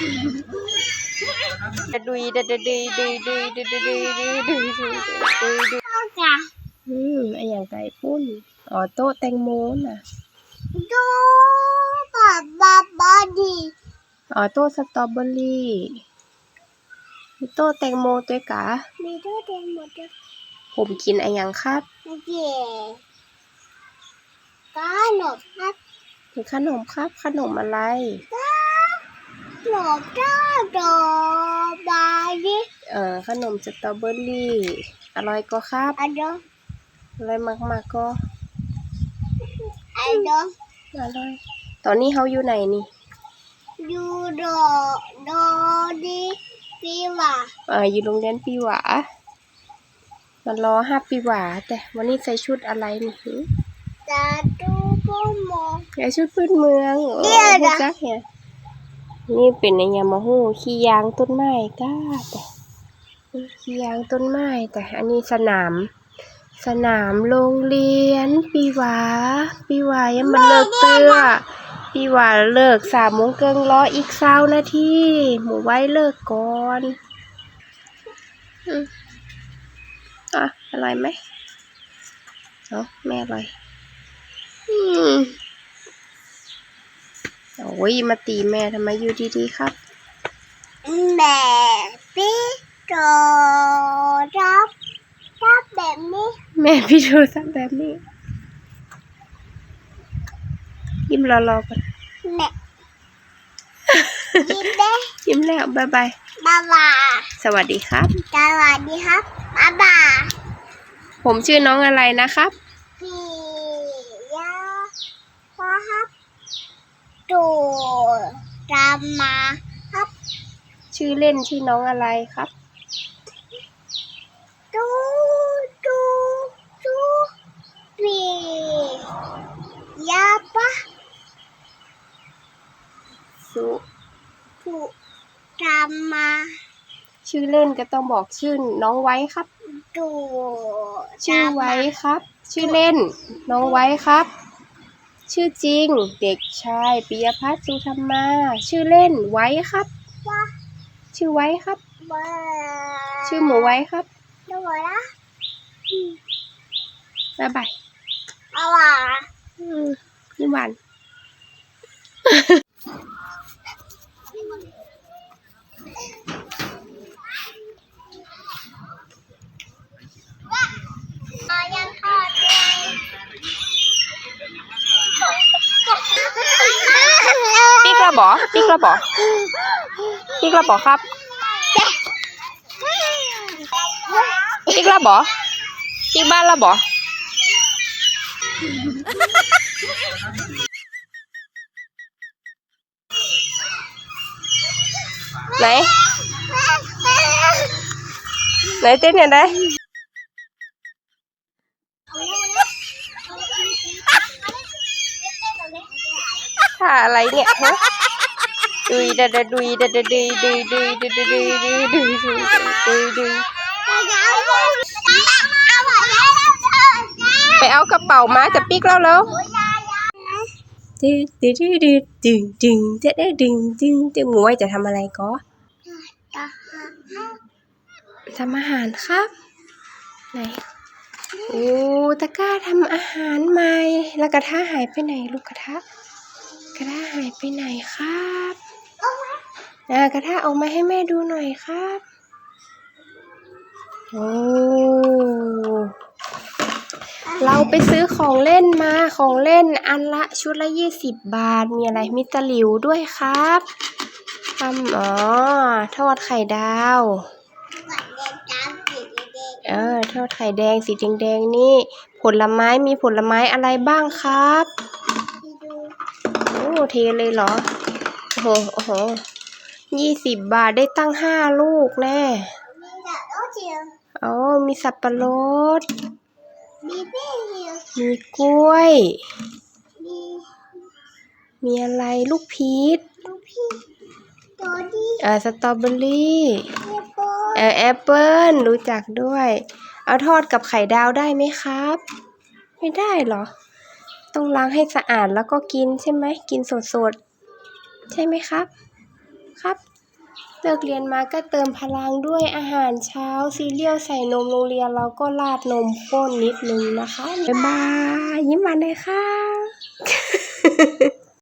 ดุยดุยดุยดุยดุยดุยดุยดุยดุยดุยดุยดุยดุยดุยเอาจ้ะอืมไออย่างไก่ปุ้นอ๋อโต๊ะแตงโมน่ะดูบาบาบาดีอ๋อโต๊ะสตรอเบอรี่มีโต๊ะแตงโมด้วยกะมีดูเต็มหมดเลยผมกินไออย่างครับเย่ก้าหนบครับขนมครับขนมอะไร หนบจ้าดอบาดีเอ่อขนมสตรอเบอรี่อร่อยก็ครับอันเดออร่อยมากๆก็อันเดออร่อยตอนนี้เขาอยู่ไหนนี่ยูโดโดดีปีว่าเอ่ออยู่โรงเรียนปีหวามันรอห้าปีหวาแต่วันนี้ใส่ชุดอะไรนี่หือจะดูก็มองใส่ชุดพื้นเมืองโอ้เดี๋ยวนะรู้จักเนี่ย นี่เป็นในยามาฮู้ขี้ยางต้นไม้ก้าแต่ขี้ยางต้นไม้แต่อันนี้สนาม สนามโรงเรียน ปีหวา ปีหวายังมันเลิกเตื้อปีหวาเลิกสามโมงเกิงรออีกเศร้านาทีหมูไว้เลิกก่อนอืมอะอร่อยไหมเอาแม่อร่อย อืม โอ้ยมาตีแม่ทำไมอยู่ดีๆครับ แม่ปีโดรับรับแบบนี้ แม่พี่โทรศัพท์แบบนี้ ยิ้มรอๆก่อนแม่ยิ้มได้ยิ้มแล้วบ๊ายบายบาบาสวัสดีครับ สวัสดีครับบาบาผมชื่อน้องอะไรนะครับ พี่ยาพ่อครับ ตูตามมาครับ ชื่อเล่นชื่อน้องอะไรครับ ตูตูตูพี่ยาปะสุตูตามมา ชื่อเล่นก็ต้องบอกชื่อน้องไว้ครับ ตูชื่อไว้ครับ ชื่อเล่น น้องไว้ครับ ชื่อจริง เด็กชายปิยพัฒน์สุธรรมา ชื่อเล่นไว้ครับว่าชื่อไว้ครับว่าชื่อหมูไว้ครับดูนะบ๊ายบายเอาว่าอืมนี่หวาน เอายังทอดเลย ปีกระบอปีกระบอปีกระบอครับปีกระบอปีบ้านละบอไหนไหนเต้นเนี่ยได้ ท่าอะไรเนี่ยฮะดุยดะดะดุยดะดะดุยดุยดุยดุยดุยดุยดุยดุยดุยดุยดุยไปเอากระเป๋ามาจะปิกแล้วแล้วดึงดึงดึงดึงดึงจะได้ดึงดึงดึงหมว้จะทำอะไรก็ทำอาหารครับไหนโอ้ตะก้าทำอาหารใหม่แล้วกระทะหายไปไหนลูกกระทะ กระทะหายไปไหนครับอ่ากระทะเอามาให้แม่ดูหน่อยครับ โอ้เราไปซื้อของเล่นมาของเล่นอันละชุดละยี่สิบบาท มีอะไรมีตะหลิวด้วยครับทำอ๋อ ทอดไข่ดาว เออ ทอดไข่แดงสีแดงๆนี่ ผลไม้มีผลไม้อะไรบ้างครับ โอ้เทเลยเหรอ โอ้โหโอ้โหยี่สิบบาทได้ตั้งห้าลูกแน่อ๋อมีสับปะรด มีกล้วย มีอะไรลูกพีชเอ่อสตรอเบอรี่เอ่อแอปเปิ้ลรู้จักด้วย เอาทอดกับไข่ดาวได้ไหมครับ ไม่ได้เหรอ ต้องล้างให้สะอาดแล้วก็กินใช่ไหมกินสดๆ ใช่ไหมครับ ครับเลิกเรียนมาก็เติมพลังด้วยอาหารเช้าซีเรียลใส่นมโรงเรียนแล้วก็ราดนมข้นนิดนึงนะคะ บ๊ายบาย ยิ้มหวานเลยค่ะ